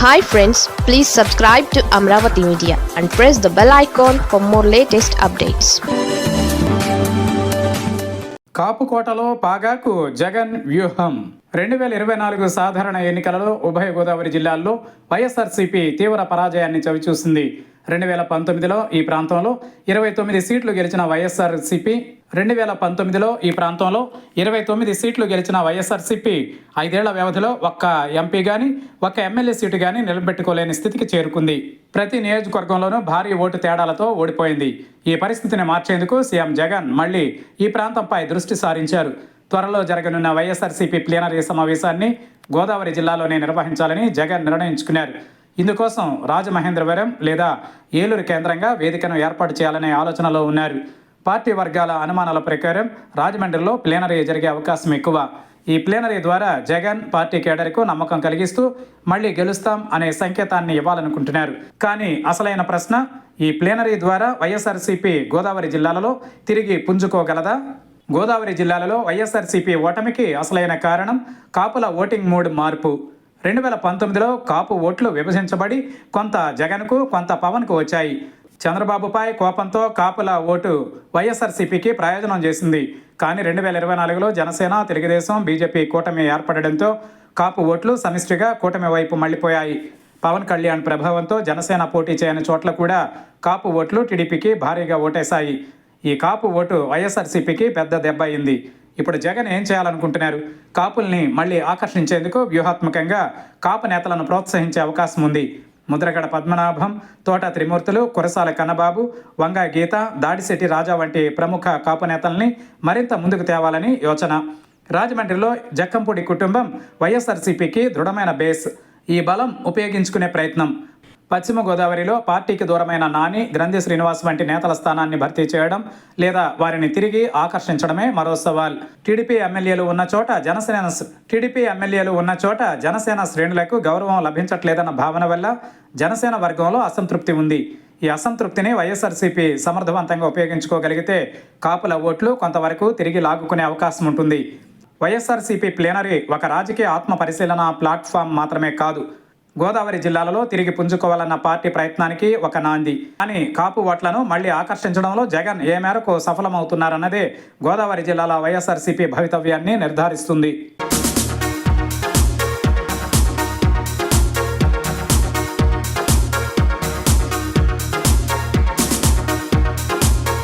Hi friends please subscribe to Amaravati media and press the bell icon for more latest updates కాపుకోటలో పాగాకు జగన్ వ్యూహం. రెండు వేల ఇరవై నాలుగు సాధారణ ఎన్నికలలో ఉభయ గోదావరి జిల్లాల్లో వైఎస్ఆర్సీపీ తీవ్ర పరాజయాన్ని చవిచూసింది. రెండు వేల పంతొమ్మిదిలో ఈ ప్రాంతంలో ఇరవై తొమ్మిది సీట్లు గెలిచిన వైఎస్ఆర్సీపీ రెండు వేల పంతొమ్మిదిలో ఈ ప్రాంతంలో ఇరవై తొమ్మిది సీట్లు గెలిచిన వైఎస్ఆర్సీపీ ఐదేళ్ళ వ్యవధిలో ఒక్క ఎంపీ కానీ ఒక్క ఎమ్మెల్యే సీటు కానీ నిలబెట్టుకోలేని స్థితికి చేరుకుంది. ప్రతి నియోజకవర్గంలోనూ భారీ ఓటు తేడాలతో ఓడిపోయింది. ఈ పరిస్థితిని మార్చేందుకు సీఎం జగన్ మళ్ళీ ఈ ప్రాంతంపై దృష్టి సారించారు. త్వరలో జరగనున్న వైఎస్ఆర్సీపీ ప్లీనరీ సమావేశాన్ని గోదావరి జిల్లాలోనే నిర్వహించాలని జగన్ నిర్ణయించుకున్నారు. ఇందుకోసం రాజమహేంద్రవరం లేదా ఏలూరు కేంద్రంగా వేదికను ఏర్పాటు చేయాలనే ఆలోచనలో ఉన్నారు. పార్టీ వర్గాల అనుమానాల ప్రకారం రాజమండ్రిలో ప్లీనరీ జరిగే అవకాశం ఎక్కువ. ఈ ప్లేనరీ ద్వారా జగన్ పార్టీ కేడర్కు నమ్మకం కలిగిస్తూ మళ్ళీ గెలుస్తాం అనే సంకేతాన్ని ఇవ్వాలనుకుంటున్నారు. కానీ అసలైన ప్రశ్న ఈ ప్లీనరీ ద్వారా వైఎస్ఆర్సీపీ గోదావరి జిల్లాలలో తిరిగి పుంజుకోగలదా? గోదావరి జిల్లాలలో వైఎస్ఆర్సీపీ ఓటమికి అసలైన కారణం కాపుల ఓటింగ్ మూడ్ మార్పు. రెండు వేల పంతొమ్మిదిలో కాపు ఓట్లు విభజించబడి కొంత జగన్కు కొంత పవన్కు వచ్చాయి. చంద్రబాబుపై కోపంతో కాపుల ఓటు వైఎస్ఆర్సీపీకి ప్రయోజనం చేసింది. కానీ రెండు వేల ఇరవై నాలుగులో జనసేన తెలుగుదేశం బీజేపీ కూటమి ఏర్పడడంతో కాపు ఓట్లు సమిష్టిగా కూటమి వైపు మళ్ళిపోయాయి పవన్ కళ్యాణ్ ప్రభావంతో జనసేన పోటీ చేయని చోట్ల కూడా కాపు ఓట్లు టీడీపీకి భారీగా ఓటేశాయి. ఈ కాపు ఓటు వైఎస్ఆర్సీపీకి పెద్ద దెబ్బ అయింది. ఇప్పుడు జగన్ ఏం చేయాలనుకుంటున్నారు? కాపుల్ని మళ్ళీ ఆకర్షించేందుకు వ్యూహాత్మకంగా కాపు నేతలను ప్రోత్సహించే అవకాశం ఉంది. ముద్రగడ పద్మనాభం తోట త్రిమూర్తులు కురసాల కన్నబాబు వంగ గీత దాడిశెట్టి రాజా వంటి ప్రముఖ కాపు నేతల్ని మరింత ముందుకు తేవాలని యోచన. రాజమండ్రిలో జక్కంపూడి కుటుంబం వైఎస్ఆర్సీపీకి దృఢమైన బేస్. ఈ బలం ఉపయోగించుకునే ప్రయత్నం. పశ్చిమ గోదావరిలో పార్టీకి దూరమైన నాని గ్రంథి శ్రీనివాస్ వంటి నేతల స్థానాన్ని భర్తీ చేయడం లేదా వారిని తిరిగి ఆకర్షించడమే మరో సవాల్. టీడీపీ ఎమ్మెల్యేలు ఉన్న చోట జనసేన టీడీపీ ఎమ్మెల్యేలు ఉన్న చోట జనసేన శ్రేణులకు గౌరవం లభించట్లేదన్న భావన వల్ల జనసేన వర్గంలో అసంతృప్తి ఉంది. ఈ అసంతృప్తిని వైఎస్ఆర్సీపీ సమర్థవంతంగా ఉపయోగించుకోగలిగితే కాపుల ఓట్లు కొంతవరకు తిరిగి లాగుకునే అవకాశం ఉంటుంది. వైఎస్ఆర్సీపీ ప్లేనరీ ఒక రాజకీయ ఆత్మ పరిశీలన ప్లాట్ఫామ్ మాత్రమే కాదు. గోదావరి జిల్లాలలో తిరిగి పుంజుకోవాలన్న పార్టీ ప్రయత్నానికి ఒక నాంది. కానీ కాపు ఓట్లను మళ్ళీ ఆకర్షించడంలో జగన్ ఏ మేరకు సఫలమవుతున్నారన్నదే గోదావరి జిల్లాల వైఎస్ఆర్సీపీ భవితవ్యాన్ని నిర్ధారిస్తుంది.